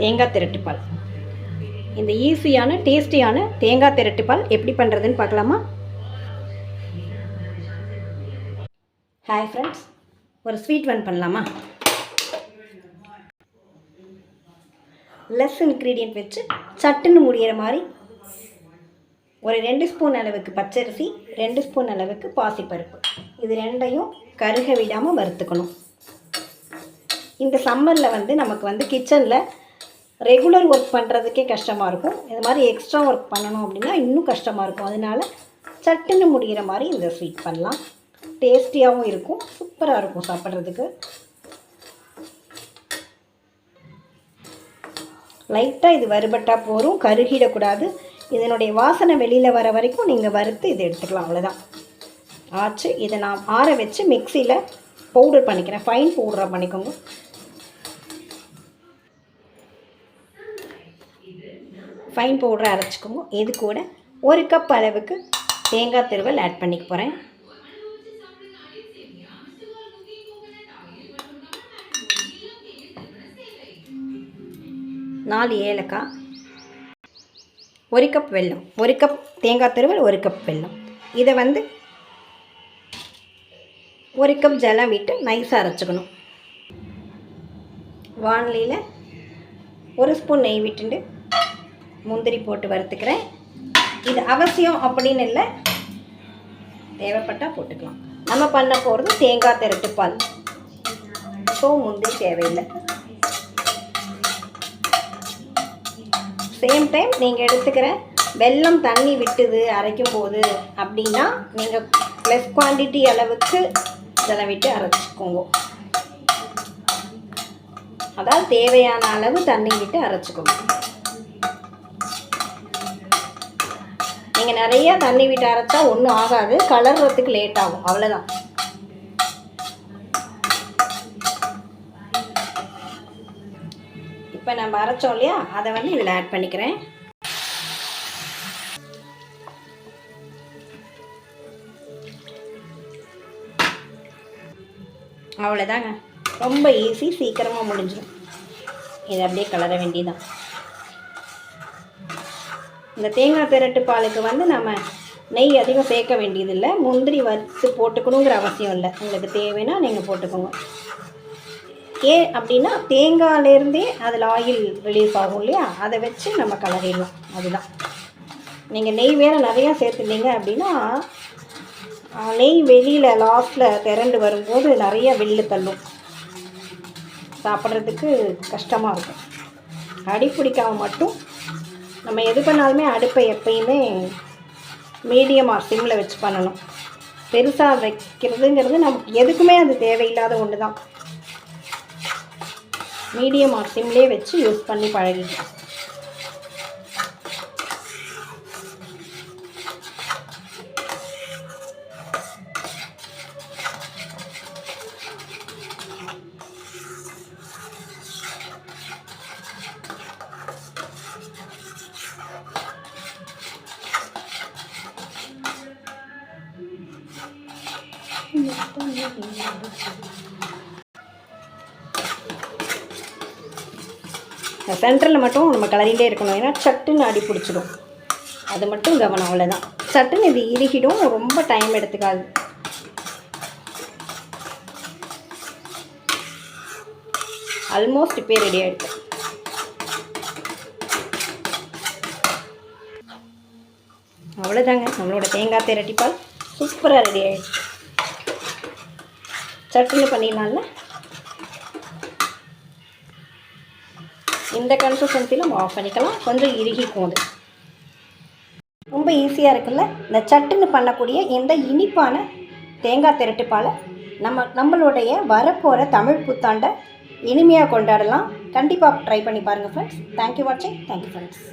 தேங்காய் திரட்டுப்பால் இந்த ஈஸியான டேஸ்டியான தேங்காய் திரட்டுப்பால் எப்படி பண்ணுறதுன்னு பார்க்கலாமா? ஹாய் ஃப்ரெண்ட்ஸ் ஒரு ஸ்வீட் ஒன் பண்ணலாமா? லெஸ் இன்க்ரீடியன்ட் வச்சு சட்டுன்னு முடிகிற மாதிரி ஒரு ரெண்டு ஸ்பூன் அளவுக்கு பச்சரிசி ரெண்டு ஸ்பூன் அளவுக்கு பாசிப்பருப்பு. இது ரெண்டையும் கருக விடாமல் வறுத்துக்கணும். இந்த சம்மரில் வந்து நமக்கு வந்து கிச்சனில் ரெகுலர் ஒர்க் பண்ணுறதுக்கே கஷ்டமாக இருக்கும். இது மாதிரி எக்ஸ்ட்ரா ஒர்க் பண்ணணும் அப்படின்னா இன்னும் கஷ்டமாக இருக்கும். அதனால சட்டுன்னு முடிகிற மாதிரி இந்த ஸ்வீட் பண்ணலாம். டேஸ்டியாகவும் இருக்கும். சூப்பராக இருக்கும் சாப்பிட்றதுக்கு. லைட்டாக இது வறுபட்டால் போதும். கருகிடக்கூடாது. இதனுடைய வாசனை வெளியில் வர வரைக்கும் நீங்கள் வறுத்து இதை எடுத்துக்கலாம். அவ்வளோதான் ஆச்சு. இதை நான் ஆற வச்சு மிக்சியில் பவுடர் பண்ணிக்கிறேன். ஃபைன் பவுடராக பண்ணிக்கோங்க. ஃபைன் பவுடரை அரைச்சிக்கோங்க. இது கூட ஒரு கப் அளவுக்கு தேங்காய் திருவல் ஆட் பண்ணிக்க போகிறேன் நாலு ஏலக்காய் ஒரு கப் வெல்லம் ஒரு கப் தேங்காய் திருவல் ஒரு கப் வெல்லம். இதை வந்து ஒரு கப் ஜலம் விட்டு நைஸாக அரைச்சிக்கணும். வானிலையில் ஒரு ஸ்பூன் நெய் விட்டுண்டு முந்திரி போட்டு வறுத்துக்கிறேன். இது அவசியம் அப்படின்னு இல்லை. தேவைப்பட்டால் போட்டுக்கலாம். நம்ம பண்ண போகிறது தேங்காய் திரட்டு பால். ஸோ முந்திரி தேவையில்லை. சேம் டைம் நீங்கள் எடுத்துக்கிற வெல்லம் தண்ணி விட்டுது அரைக்கும் போது அப்படின்னா நீங்கள் ப்ளஸ் குவான்டிட்டி அளவுக்கு இதெல்லாம் விட்டு அரைச்சிக்கோங்க. அதாவது தேவையான அளவு தண்ணி விட்டு அரைச்சிக்கோங்க. நீங்கள் நிறைய தண்ணி விட்டு அரைச்சா ஒன்றும் ஆகாது. கலர்றதுக்கு லேட் ஆகும். அவ்வளோதான் இப்போ நம்ம அரைச்சோம் இல்லையா? அதை வந்து இதில் ஆட் பண்ணிக்கிறேன். அவ்வளோதாங்க ரொம்ப ஈஸி சீக்கிரமாக முடிஞ்சிடும். இதை அப்படியே கலர வேண்டியதான் இந்த தேங்காய் திரட்டு பாலுக்கு வந்து நம்ம நெய் அதிகம் சேர்க்க வேண்டியதில்லை. முந்திரி வறுத்து போட்டுக்கணுங்கிற அவசியம் இல்லை. உங்களுக்கு தேவைன்னா நீங்கள் போட்டுக்கோங்க. ஏன் அப்படின்னா தேங்காயிலேருந்தே அதில் ஆயில் ரிலீஸ் ஆகும் இல்லையா? அதை வச்சு நம்ம கலரிடலாம். அதுதான். நீங்கள் நெய் வேறு நிறையா சேர்த்துட்டீங்க அப்படின்னா நெய் வெளியில் லாஸ்ட்டில் திரண்டு வரும்போது நிறைய வெள்ளு தள்ளும். சாப்பிட்றதுக்கு கஷ்டமாக இருக்கும். அடி பிடிக்காம மட்டும் நம்ம எது பண்ணாலுமே அடுப்பை எப்பயுமே மீடியமாக சிம்மில் வச்சு பண்ணணும். பெருசாக வைக்கிறதுங்கிறது நமக்கு எதுக்குமே அது தேவையில்லாத ஒன்று தான் மீடியம் ஆர் சிம்லேயே வச்சு யூஸ் பண்ணி பழகிக்கலாம். சென்டரில் மட்டும் நம்ம கலரிகிட்டே இருக்கணும். ஏன்னா சட்டுன்னு அடி பிடிச்சிடும். அது மட்டும் கவனம் அவ்வளோதான் சட்டுன்னு இது இறுகிடும். ரொம்ப டைம் எடுத்துக்காது. ஆல்மோஸ்ட் இப்போ ரெடி ஆகிடுது அவ்வளோதாங்க நம்மளோட தேங்காய் திரட்டிப்பால் சூப்பராக ரெடி ஆகிடுச்சு சட்டுன்னு பண்ணிடலாம்ல? இந்த கன்சிஸ்டன்சியில் நம்ம ஆஃப் பண்ணிக்கலாம். கொஞ்சம் இறுகிக்கும் அது. ரொம்ப ஈஸியாக இருக்குல்ல? இந்த சட்டுன்னு பண்ணக்கூடிய இந்த இனிப்பான தேங்காய் திரட்டுப்பால் நம்ம நம்மளுடைய வரப்போகிற தமிழ் புத்தாண்டை இனிமையாக கொண்டாடலாம். கண்டிப்பாக ட்ரை பண்ணி பாருங்கள் ஃப்ரெண்ட்ஸ் தேங்க்யூ வாட்சிங் தேங்க்யூ ஃப்ரெண்ட்ஸ்